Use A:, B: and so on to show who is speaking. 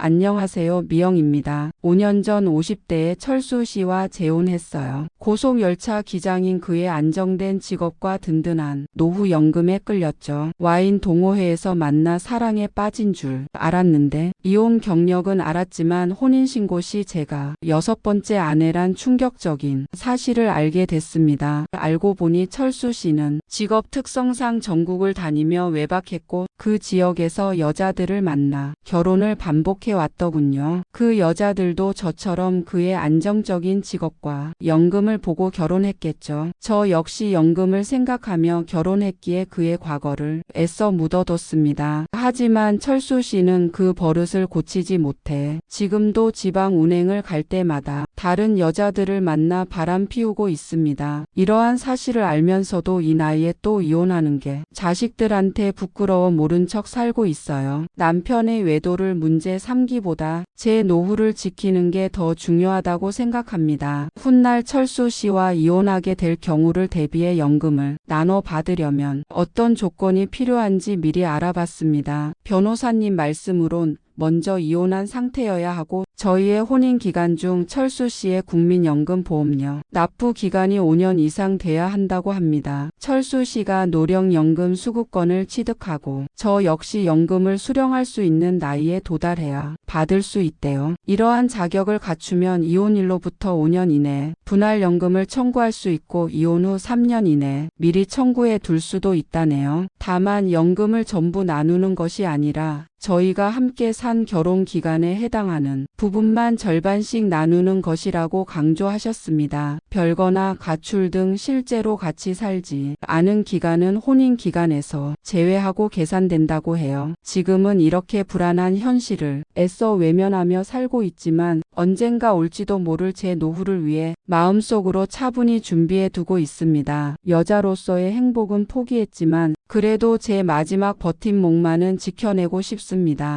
A: 안녕하세요. 미영입니다. 5년 전 50대에 철수 씨와 재혼했어요. 고속열차 기장인 그의 안정된 직업과 든든한 노후연금에 끌렸죠. 와인 동호회에서 만나 사랑에 빠진 줄 알았는데 이혼 경력은 알았지만 혼인신고 시 제가 여섯 번째 아내란 충격적인 사실을 알게 됐습니다. 알고 보니 철수 씨는 직업 특성상 전국을 다니며 외박했고 그 지역에서 여자들을 만나 결혼을 반복 해 왔더군요. 그 여자들도 저처럼 그의 안정적인 직업과 연금을 보고 결혼했겠죠. 저 역시 연금을 생각하며 결혼했기에 그의 과거를 애써 묻어뒀습니다. 하지만 철수 씨는 그 버릇을 고치지 못해 지금도 지방 운행을 갈 때마다 다른 여자들을 만나 바람 피우고 있습니다. 이러한 사실을 알면서도 이 나이에 또 이혼하는 게 자식들한테 부끄러워 모른 척 살고 있어요. 남편의 외도를 문제 삼 기보다 제 노후를 지키는 게 더 중요하다고 생각합니다. 훗날 철수 씨와 이혼하게 될 경우를 대비해 연금을 나눠 받으려면 어떤 조건이 필요한지 미리 알아봤습니다. 변호사님 말씀으론 먼저 이혼한 상태여야 하고 저희의 혼인 기간 중 철수 씨의 국민연금 보험료 납부 기간이 5년 이상 돼야 한다고 합니다. 철수 씨가 노령연금 수급권을 취득하고 저 역시 연금을 수령할 수 있는 나이에 도달해야 받을 수 있대요. 이러한 자격을 갖추면 이혼일로부터 5년 이내 분할연금을 청구할 수 있고 이혼 후 3년 이내 미리 청구해 둘 수도 있다네요. 다만 연금을 전부 나누는 것이 아니라 저희가 함께 산 결혼 기간에 해당하는 부분만 절반씩 나누는 것이라고 강조하셨습니다. 별거나 가출 등 실제로 같이 살지 않은 기간은 혼인 기간에서 제외하고 계산된다고 해요. 지금은 이렇게 불안한 현실을 애써 외면하며 살고 있지만 언젠가 올지도 모를 제 노후를 위해 마음속으로 차분히 준비해 두고 있습니다. 여자로서의 행복은 포기했지만 그래도 제 마지막 버팀목만은 지켜내고 싶습니다.